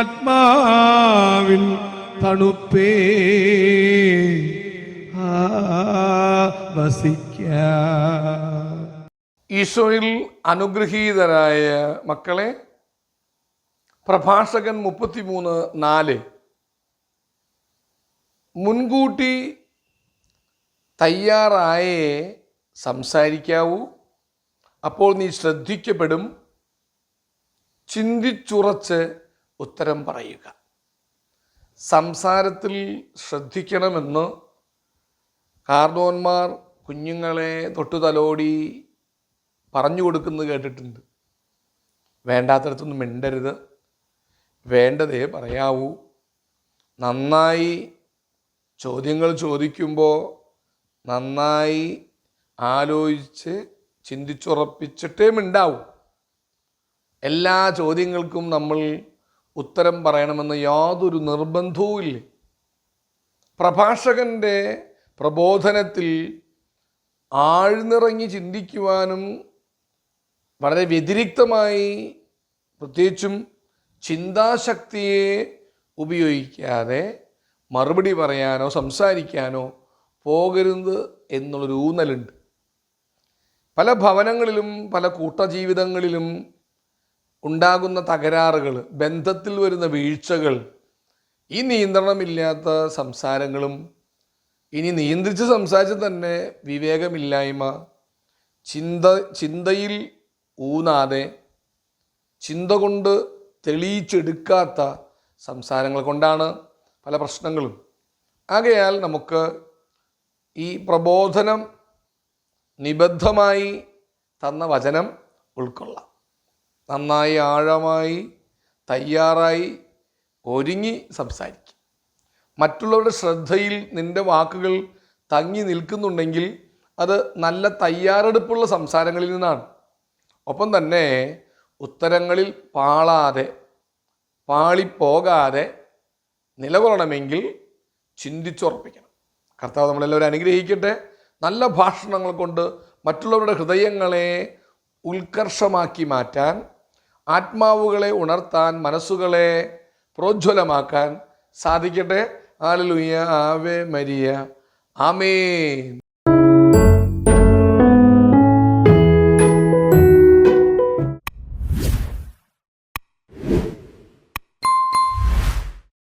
ആത്മാവിൻ തണുപ്പേ. വസിക്ക. ഈശോയിൽ അനുഗ്രഹീതരായ മക്കളെ പ്രഭാഷകൻ മുപ്പത്തിമൂന്ന് നാല്. മുൻകൂട്ടി തയ്യാറായേ സംസാരിക്കാവൂ. അപ്പോൾ നീ ശ്രദ്ധിക്കപ്പെടും. ചിന്തിച്ചുറച്ച് ഉത്തരം പറയുക. സംസാരത്തിൽ ശ്രദ്ധിക്കണമെന്ന് കാർഡോന്മാർ കുഞ്ഞുങ്ങളെ തൊട്ടുതലോടി പറഞ്ഞു കൊടുക്കുന്നത് കേട്ടിട്ടുണ്ട്. വേണ്ടാത്തടത്തൊന്നും മിണ്ടരുത്. വേണ്ടതേ പറയാവൂ. നന്നായി ചോദ്യങ്ങൾ ചോദിക്കുമ്പോൾ നന്നായി ആലോചിച്ച് ചിന്തിച്ചുറപ്പിച്ചിട്ടേ മിണ്ടാവൂ. എല്ലാ ചോദ്യങ്ങൾക്കും നമ്മൾ ഉത്തരം പറയണമെന്ന് യാതൊരു നിർബന്ധവും ഇല്ല പ്രഭാഷകന്റെ പ്രബോധനത്തിൽ ആഴ്ന്നിറങ്ങി ചിന്തിക്കുവാനും വളരെ വ്യതിരിക്തമായി പ്രത്യേകിച്ചും ചിന്താശക്തിയെ ഉപയോഗിക്കാതെ മറുപടി പറയാനോ സംസാരിക്കാനോ പോകരുത് എന്നുള്ളൊരു ഊന്നലുണ്ട്. പല ഭവനങ്ങളിലും പല കൂട്ടജീവിതങ്ങളിലും ഉണ്ടാകുന്ന തകരാറുകൾ ബന്ധത്തിൽ വരുന്ന വീഴ്ചകൾ ഈ നിയന്ത്രണമില്ലാത്ത സംസാരങ്ങളും ഇനി നിയന്ത്രിച്ച് സംസാരിച്ച് തന്നെ വിവേകമില്ലായ്മ ചിന്ത ചിന്തയിൽ ഊന്നാതെ ചിന്ത കൊണ്ട് തെളിയിച്ചെടുക്കാത്ത സംസാരങ്ങൾ കൊണ്ടാണ് പല പ്രശ്നങ്ങളും. ആകയാൽ നമുക്ക് ഈ പ്രബോധനം നിബദ്ധമായി തന്ന വചനം ഉൾക്കൊള്ളാം. നന്നായി ആഴമായി തയ്യാറായി ഒരുങ്ങി സംസാരിക്കും മറ്റുള്ളവരുടെ ശ്രദ്ധയിൽ നിന്റെ വാക്കുകൾ തങ്ങി നിൽക്കുന്നുണ്ടെങ്കിൽ അത് നല്ല തയ്യാറെടുപ്പുള്ള സംസാരങ്ങളിൽ നിന്നാണ്. ഒപ്പം തന്നെ ഉത്തരങ്ങളിൽ പാളാതെ പാളിപ്പോകാതെ നിലകൊള്ളണമെങ്കിൽ ചിന്തിച്ചുറപ്പിക്കണം. കർത്താവ് നമ്മളെല്ലാവരും അനുഗ്രഹിക്കട്ടെ. നല്ല ഭാഷണങ്ങൾ കൊണ്ട് മറ്റുള്ളവരുടെ ഹൃദയങ്ങളെ ഉത്കർഷമാക്കി മാറ്റാൻ ആത്മാവുകളെ ഉണർത്താൻ മനസ്സുകളെ പ്രോജ്വലമാക്കാൻ സാധിക്കട്ടെ. ആലലുയ്യ ആവേ മരിയ. ആമേൻ.